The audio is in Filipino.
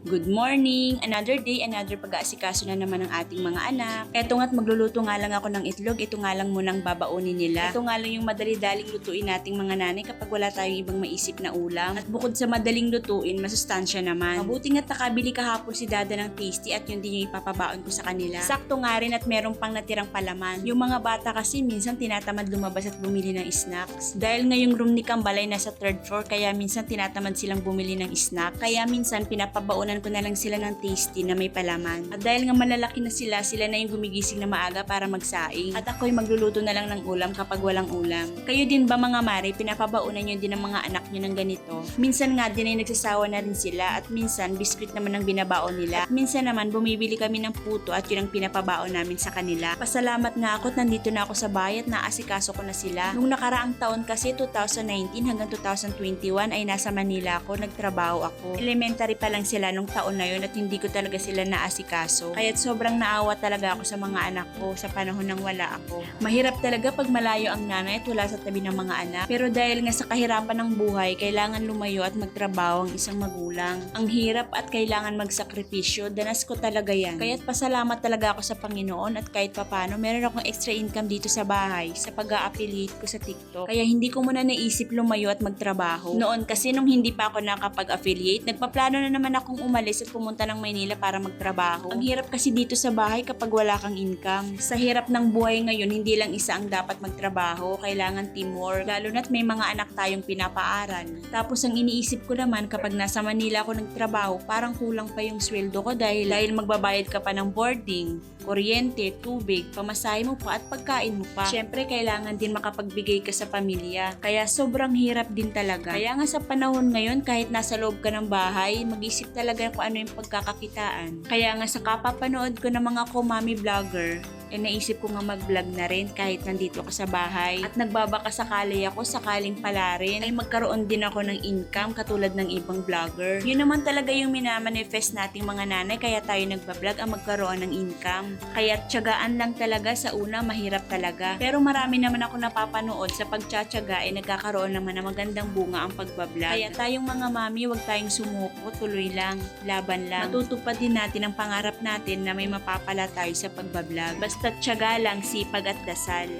Good morning! Another day, another pag-aasikaso na naman ng ating mga anak. Eto nga't magluluto nga lang ako ng itlog, ito nga lang munang babaunin nila. Ito nga lang yung madali-daling lutuin nating mga nanay kapag wala tayong ibang maisip na ulam. At bukod sa madaling lutuin, masustansya naman. Mabuti nga't nakabili kahapon si Dada ng tasty at yun din yung ipapabaon ko sa kanila. Sakto nga rin at meron pang natirang palaman. Yung mga bata kasi minsan tinatamad lumabas at bumili ng snacks. Dahil ngayong room ni Kambalay nasa third floor, kaya minsan tinatamad silang bumili ng snack. Kaya minsan pinapabaunan ko na lang sila ng tasty na may palaman. At dahil nga malalaki na sila, sila na yung gumigising na maaga para magsaing. At ako'y magluluto na lang ng ulam kapag walang ulam. Kayo din ba mga mare, pinapabaunan nyo din ang mga anak nyo ng ganito? Minsan nga din ay nagsasawa na rin sila at minsan biskwit naman ang binabaon nila. At minsan naman bumibili kami ng puto at yun ang pinapabaon namin sa kanila. Pasalamat nga ako at nandito na ako sa bahay at naasikaso ko na sila. Nung nakaraang taon kasi 2019 hanggang 2021 ay nasa Manila ako, nagtrabaho ako. Elementary pa lang sila nung taon na yun at hindi ko talaga sila naasikaso. Kaya't sobrang naawa talaga ako sa mga anak ko sa panahon nang wala ako. Mahirap talaga pag malayo ang nanay at wala sa tabi ng mga anak. Pero dahil nga sa kahirapan ng buhay, kailangan lumayo at magtrabaho ang isang magulang. Ang hirap at kailangan magsakripisyo, danas ko talaga yan. Kaya't pasalamat talaga ako sa Panginoon at kahit papano, meron akong extra income dito sa bahay sa pag-a-affiliate ko sa TikTok. Kaya hindi ko muna naisip lumayo at magtrabaho. Noon kasi nung hindi pa ako nakapag-affiliate, nagpaplano na naman akong umalis at pumunta ng Maynila para magtrabaho. Ang hirap kasi dito sa bahay kapag wala kang income. Sa hirap ng buhay ngayon, hindi lang isa ang dapat magtrabaho, kailangan teamwork. Lalo na't may mga anak tayong pinapaaral. Tapos ang iniisip ko naman kapag nasa Manila ako nagtrabaho, parang kulang pa yung sweldo ko dahil, dahil magbabayad ka pa ng boarding, kuryente, tubig, pamasahe mo pa at pagkain mo pa. Siyempre, kailangan din makapagbigay ka sa pamilya. Kaya sobrang hirap din talaga. Kaya nga sa panahon ngayon, kahit nasa loob ka ng bahay, mag-isip talaga kung ano yung pagkakakitaan. Kaya nga sa kapapanood ko ng mga kumami vlogger, eh naisip ko nga mag-vlog na rin kahit nandito ako sa bahay. At nagbabaka sakali ako sakaling pala rin ay magkaroon din ako ng income katulad ng ibang vlogger. Yun naman talaga yung minamanifest nating mga nanay kaya tayo nagbablog ang magkaroon ng income. Kaya tiyagaan lang talaga sa una mahirap talaga. Pero marami naman ako napapanood sa pagtsatsaga ay nagkakaroon naman ng magandang bunga ang pagbablog. Kaya tayong mga mami wag tayong sumuko, tuloy lang, laban lang. Matutupad din natin ang pangarap natin na may mapapala tayo sa pagbablog. Basta tiyaga lang, sipag at dasal.